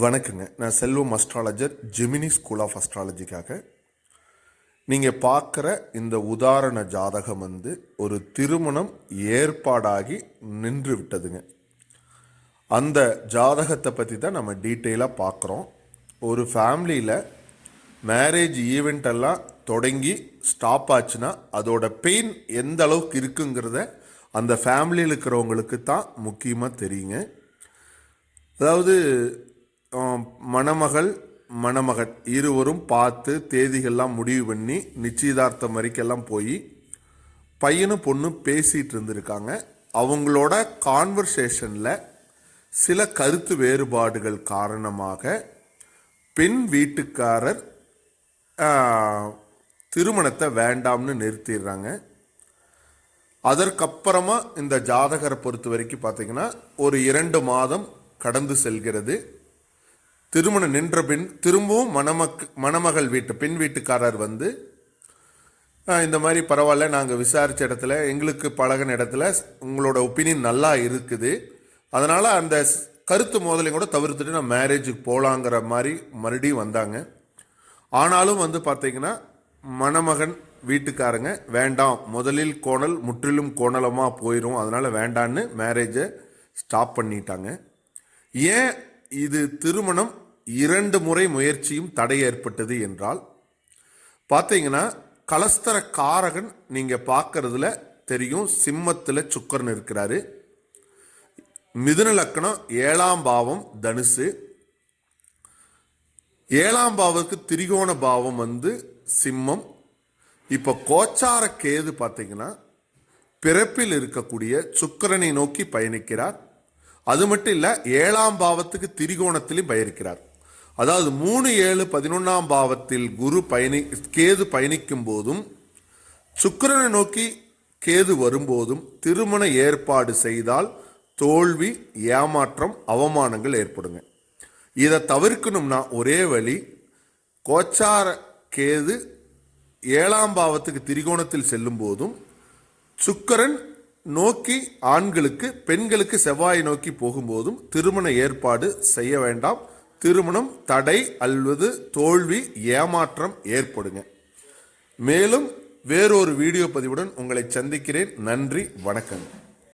வணக்கங்க. நான் Selvam astrologer Gemini school of அஸ்ட்ராலஜிக்காக நீங்கள் பார்க்குற இந்த உதாரண ஜாதகம் வந்து ஒரு திருமணம் ஏற்பாடாகி நின்று விட்டதுங்க. அந்த ஜாதகத்தை பற்றி தான் நம்ம டீட்டெயிலாக பார்க்குறோம். ஒரு ஃபேமிலியில் மேரேஜ் ஈவெண்ட் எல்லாம் தொடங்கி ஸ்டாப் ஆச்சுன்னா அதோட பெயின் எந்த அளவுக்கு இருக்குங்கிறத அந்த ஃபேமிலியில் இருக்கிறவங்களுக்கு தான் முக்கியமாக தெரியுங்க. அதாவது மணமகள் மணமகன் இருவரும் பார்த்து தேதிகள்லாம் முடிவு பண்ணி நிச்சயதார்த்தம் வரைக்கெல்லாம் போய் பையனும் பொண்ணும் பேசிகிட்டு இருந்திருக்காங்க. அவங்களோட கான்வர்சேஷனில் சில கருத்து வேறுபாடுகள் காரணமாக பெண் வீட்டுக்காரர் திருமணத்தை வேண்டாம்னு நிறுத்திடுறாங்க. அதற்கப்புறமா இந்த ஜாதகரை பொறுத்த வரைக்கும் பார்த்திங்கன்னா ஒரு இரண்டு மாதம் கடந்து செல்கிறது. திருமணம் நின்ற பின் திரும்பவும் மணமக் மணமகள் வீட்டு பெண் வீட்டுக்காரர் வந்து இந்த மாதிரி பரவாயில்ல நாங்கள் விசாரித்த இடத்துல எங்களுக்கு பழகின இடத்துல உங்களோட ஒப்பீனியன் நல்லா இருக்குது. அதனால் அந்த கருத்து மோதலையும் கூட தவிர்த்துட்டு நான் மேரேஜுக்கு போகலாங்கிற மாதிரி மறுபடியும் வந்தாங்க. ஆனாலும் வந்து பார்த்திங்கன்னா மணமகன் வீட்டுக்காரங்க வேண்டாம் முதலில் கோணல் முற்றிலும் கோணலமாக போயிடும் அதனால் வேண்டான்னு மேரேஜை ஸ்டாப் பண்ணிட்டாங்க. ஏன் இது திருமணம்? இரண்டு முறை முயற்சியும் தடை ஏற்பட்டது என்றால் பார்த்தீங்கன்னா கலஸ்தர காரகன் நீங்கள் பார்க்கறதுல தெரியும் சிம்மத்தில் சுக்கரன் இருக்கிறாரு. மிதுன லக்கணம் ஏழாம் பாவம் தனுசு. ஏழாம் பாவத்துக்கு திரிகோண பாவம் வந்து சிம்மம். இப்போ கோச்சார கேது பார்த்தீங்கன்னா பிறப்பில் இருக்கக்கூடிய சுக்கிரனை நோக்கி பயணிக்கிறார். அது மட்டும் இல்லை ஏழாம் பாவத்துக்கு திரிகோணத்திலையும் பயணிக்கிறார் அதாவது மூணு ஏழு பதினொன்றாம் பாவத்தில் குரு பயணி கேது பயணிக்கும் போதும் சுக்கிரனை நோக்கி கேது வரும்போதும் திருமண ஏற்பாடு செய்தால் தோல்வி ஏமாற்றம் அவமானங்கள் ஏற்படுங்க. இதை தவிர்க்கணும்னா ஒரே வழி கோச்சார கேது ஏழாம் பாவத்துக்கு திரிகோணத்தில் செல்லும் போதும் சுக்கரன் நோக்கி ஆண்களுக்கு பெண்களுக்கு செவ்வாய் நோக்கி போகும்போதும் திருமண ஏற்பாடு செய்ய வேண்டாம். திருமணம் தடை அல்லது தோல்வி ஏமாற்றம் ஏற்படுங்க. மேலும் வேறொரு வீடியோ பதிவுடன் உங்களை சந்திக்கிறேன். நன்றி வணக்கம்.